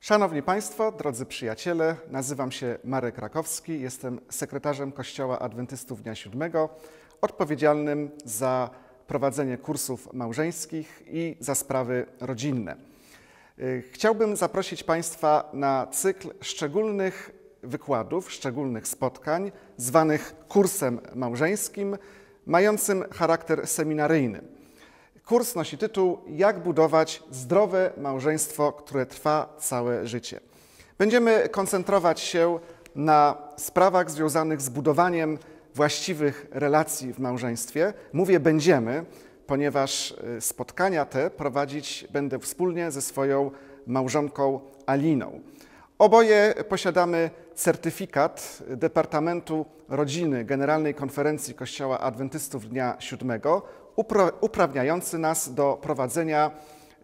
Szanowni Państwo, drodzy przyjaciele, nazywam się Marek Rakowski, jestem sekretarzem Kościoła Adwentystów Dnia Siódmego, odpowiedzialnym za prowadzenie kursów małżeńskich i za sprawy rodzinne. Y, Chciałbym zaprosić Państwa na cykl szczególnych wykładów, szczególnych spotkań, zwanych kursem małżeńskim, mającym charakter seminaryjny. Kurs nosi tytuł Jak budować zdrowe małżeństwo, które trwa całe życie. Będziemy koncentrować się na sprawach związanych z budowaniem właściwych relacji w małżeństwie. Mówię będziemy, ponieważ y, spotkania te prowadzić będę wspólnie ze swoją małżonką Aliną. Oboje posiadamy certyfikat Departamentu Rodziny Generalnej Konferencji Kościoła Adwentystów Dnia Siódmego, upra- uprawniający nas do prowadzenia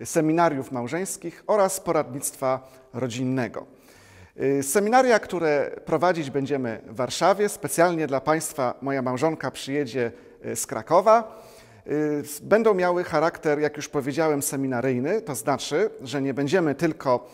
seminariów małżeńskich oraz poradnictwa rodzinnego. Y, Seminaria, które prowadzić będziemy w Warszawie, specjalnie dla Państwa moja małżonka przyjedzie y, z Krakowa, y, będą miały charakter, jak już powiedziałem, seminaryjny, to znaczy, że nie będziemy tylko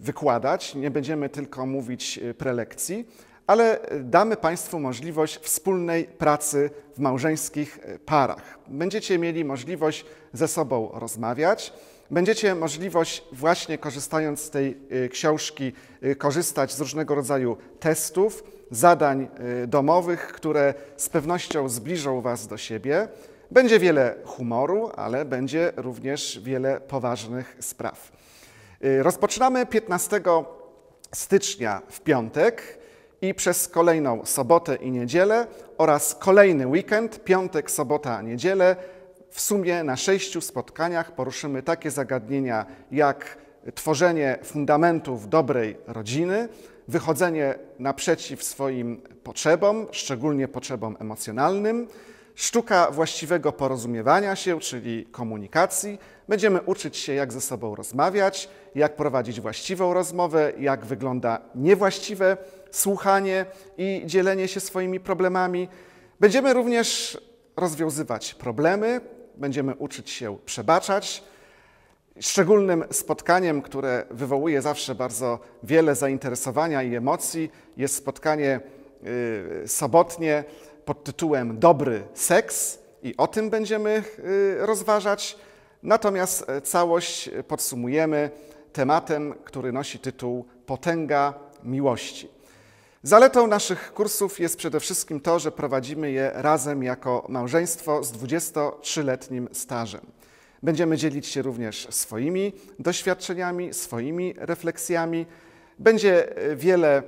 wykładać, nie będziemy tylko mówić y, prelekcji, ale damy Państwu możliwość wspólnej pracy w małżeńskich y, parach. Będziecie mieli możliwość ze sobą rozmawiać, będziecie możliwość właśnie korzystając z tej książki, korzystać z różnego rodzaju testów, zadań domowych, które z pewnością zbliżą Was do siebie. Będzie wiele humoru, ale będzie również wiele poważnych spraw. Y, Rozpoczynamy 15 stycznia w piątek i przez kolejną sobotę i niedzielę oraz kolejny weekend, piątek, sobota, niedzielę, w sumie na sześciu spotkaniach poruszymy takie zagadnienia jak tworzenie fundamentów dobrej rodziny, wychodzenie naprzeciw swoim potrzebom, szczególnie potrzebom emocjonalnym, Sztuka właściwego porozumiewania się, czyli komunikacji. Będziemy uczyć się, jak ze sobą rozmawiać, jak prowadzić właściwą rozmowę, jak wygląda niewłaściwe słuchanie i dzielenie się swoimi problemami. Będziemy również rozwiązywać problemy, będziemy uczyć się przebaczać. Szczególnym spotkaniem, które wywołuje zawsze bardzo wiele zainteresowania i emocji, jest spotkanie y, sobotnie pod tytułem Dobry seks i o tym będziemy y, rozważać. Natomiast e, całość podsumujemy tematem, który nosi tytuł Potęga miłości. Zaletą naszych kursów jest przede wszystkim to, że prowadzimy je razem jako małżeństwo z 23-letnim stażem. Będziemy dzielić się również swoimi doświadczeniami, swoimi refleksjami. Będzie e, wiele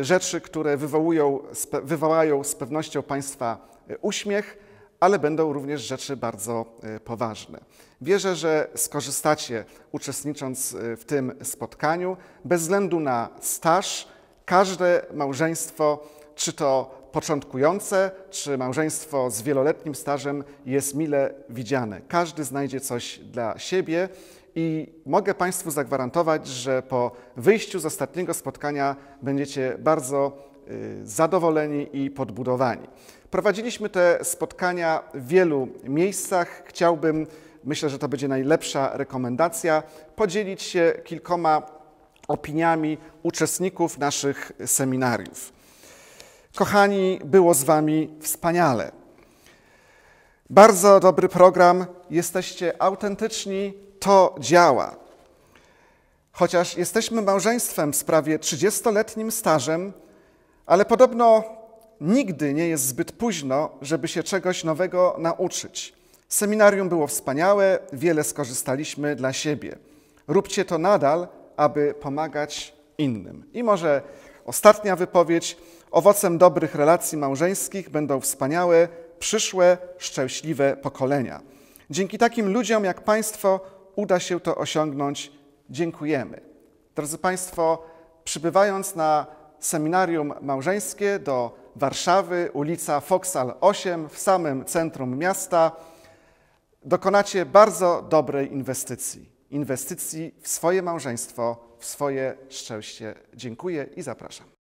rzeczy, które wywołują, wywołają z pewnością Państwa e, uśmiech, ale będą również rzeczy bardzo e, poważne. Wierzę, że skorzystacie uczestnicząc e, w tym spotkaniu. Bez względu na staż, każde małżeństwo, czy to początkujące, czy małżeństwo z wieloletnim stażem jest mile widziane. Każdy znajdzie coś dla siebie i mogę Państwu zagwarantować, że po wyjściu z ostatniego spotkania będziecie bardzo y, zadowoleni i podbudowani. Prowadziliśmy te spotkania w wielu miejscach. Chciałbym, myślę, że to będzie najlepsza rekomendacja, podzielić się kilkoma opiniami uczestników naszych seminariów. Kochani, było z Wami wspaniale. Bardzo dobry program, jesteście autentyczni, to działa. Chociaż jesteśmy małżeństwem z prawie 30-letnim stażem, ale podobno nigdy nie jest zbyt późno, żeby się czegoś nowego nauczyć. Seminarium było wspaniałe, wiele skorzystaliśmy dla siebie. Róbcie to nadal, aby pomagać innym. I może ostatnia wypowiedź. Owocem dobrych relacji małżeńskich będą wspaniałe, przyszłe, szczęśliwe pokolenia. Dzięki takim ludziom jak Państwo uda się to osiągnąć. Dziękujemy. Drodzy Państwo, przybywając na seminarium małżeńskie do Warszawy, ulica Foksal 8 w samym centrum miasta, dokonacie bardzo dobrej inwestycji. Inwestycji w swoje małżeństwo, w swoje szczęście. Dziękuję i zapraszam.